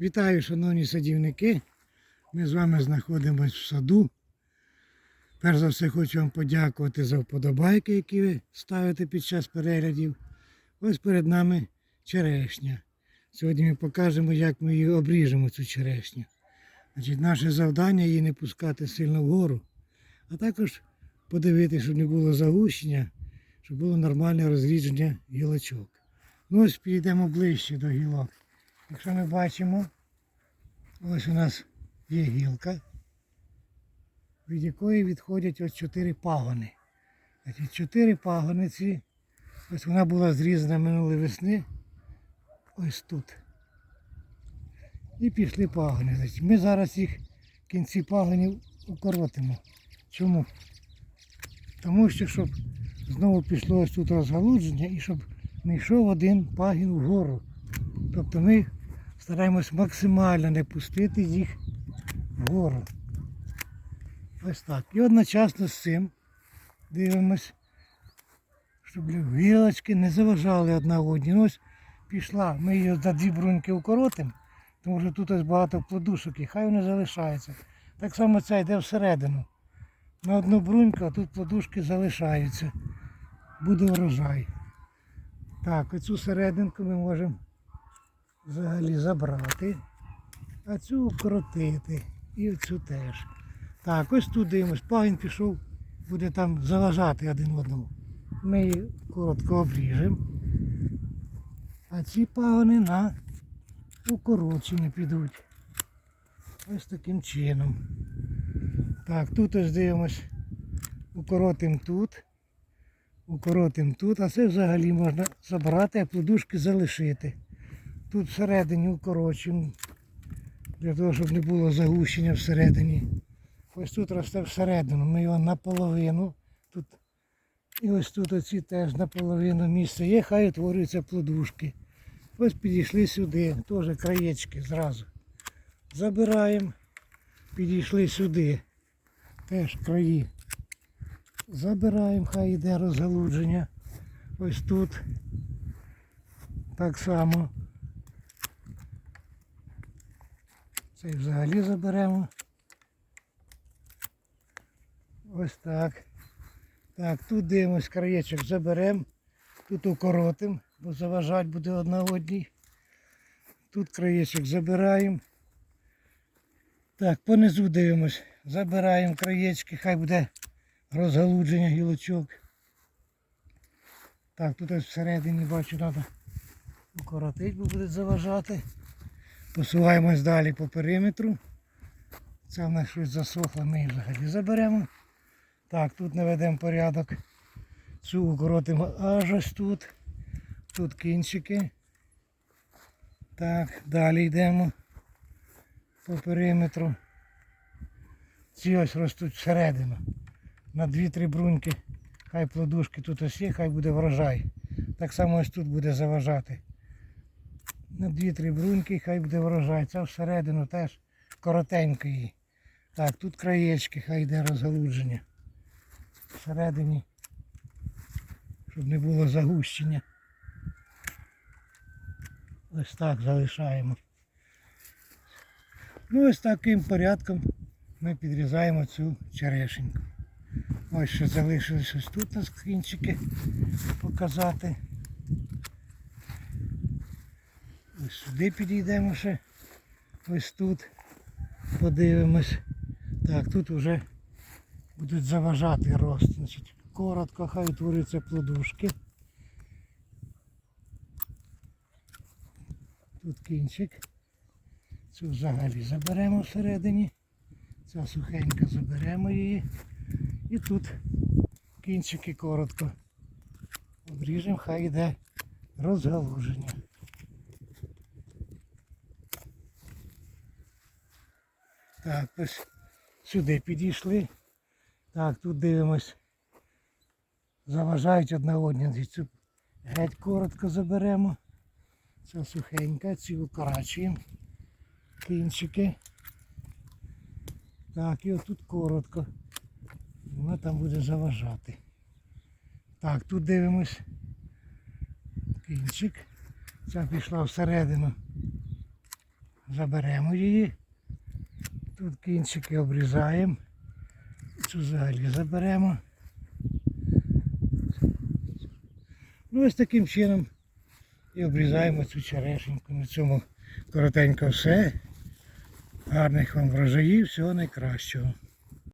Вітаю, шановні садівники. Ми з вами знаходимося в саду. Перш за все хочу вам подякувати за вподобайки, які ви ставите під час переглядів. Ось перед нами черешня. Сьогодні ми покажемо, як ми її обріжемо, цю черешню. Значить, наше завдання її не пускати сильно вгору, а також подивитися, щоб не було загущення, щоб було нормальне розрідження гілочок. Ну ось підійдемо ближче до гілок. Якщо ми бачимо, ось у нас є гілка, від якої відходять ось чотири пагони. Значить, чотири пагони ці, ось вона була зрізана минулої весни, ось тут. І пішли пагони. Значить, ми зараз їх в кінці пагонів укоротимо. Чому? Тому що, щоб знову пішло ось тут розгалудження і щоб не йшов один пагін вгору. Тобто ми стараємось максимально не пустити їх вгору. Ось так. І одночасно з цим дивимось, щоб гілочки не заважали одна одній. Ну, Ось пішла, ми її за дві бруньки укоротимо, тому що тут ось багато плодушок і хай вони залишаються. Так само це йде всередину. На одну бруньку, а тут плодушки залишаються. Буде врожай. Так, оцю серединку ми можемо взагалі забрати, а цю укоротити. І оцю теж. Так, ось тут дивимось, пагін пішов, буде там заважати один одному. Ми її коротко обріжемо. А ці пагони на укорочення підуть. Ось таким чином. Так, тут ось дивимось, укоротимо тут, укоротимо тут, а це взагалі можна забрати, а плодушки залишити. Тут всередині укорочуємо, для того, щоб не було загущення всередині. Ось тут росте всередину, ми його наполовину. Тут, і ось тут оці теж наполовину місце є, хай утворюються плодушки. Ось підійшли сюди, теж краєчки зразу. Забираємо, підійшли сюди. Теж краї. Забираємо, хай йде розгалудження. Ось тут. Так само. Цей взагалі заберемо. Ось так. Так, тут дивимось, краєчок заберемо. Тут укоротимо, бо заважати буде одна одній. Тут краєчок забираємо. Так, понизу дивимось. Забираємо краєчки, хай буде розгалудження гілочок. Так, тут ось всередині бачу, треба укоротити, бо буде заважати. Посуваємось далі по периметру. Це в нас щось засохло, ми її взагалі заберемо. Так, тут наведемо порядок. Цю укоротимо аж ось тут. Тут кінчики. Так, далі йдемо по периметру. Ці ось ростуть всередину. На 2-3 бруньки. Хай плодушки тут ось є, хай буде врожай. Так само ось тут буде заважати. На 2-3 бруньки, хай буде врожай. Це всередину теж коротенько її. Так, тут краєчки, хай йде розгалудження. Всередині, щоб не було загущення. Ось так залишаємо. Ну ось таким порядком ми підрізаємо цю черешеньку. Ось ще залишилось ось тут на скрінчики показати. Ось сюди підійдемо ще. Ось тут подивимось. Так, тут вже будуть заважати рост. Значить, коротко, хай утворюються плодушки. Тут кінчик. Цю взагалі заберемо всередині. Ця сухенька заберемо її. І тут кінчики коротко. Обріжемо, хай йде розгалуження. Так, ось сюди підійшли. Так, тут дивимось. Заважають одна одні. Цю геть коротко заберемо. Це сухенька, ці укорачуємо. Кінчики. Так, і отут коротко. Вона там буде заважати. Так, тут дивимось. Кінчик. Ця пішла всередину. заберемо її. Тут кінчики обрізаємо. Цю взагалі заберемо. Ну ось таким чином і обрізаємо цю черешеньку. На цьому коротенько все. Гарних вам врожаїв, всього найкращого.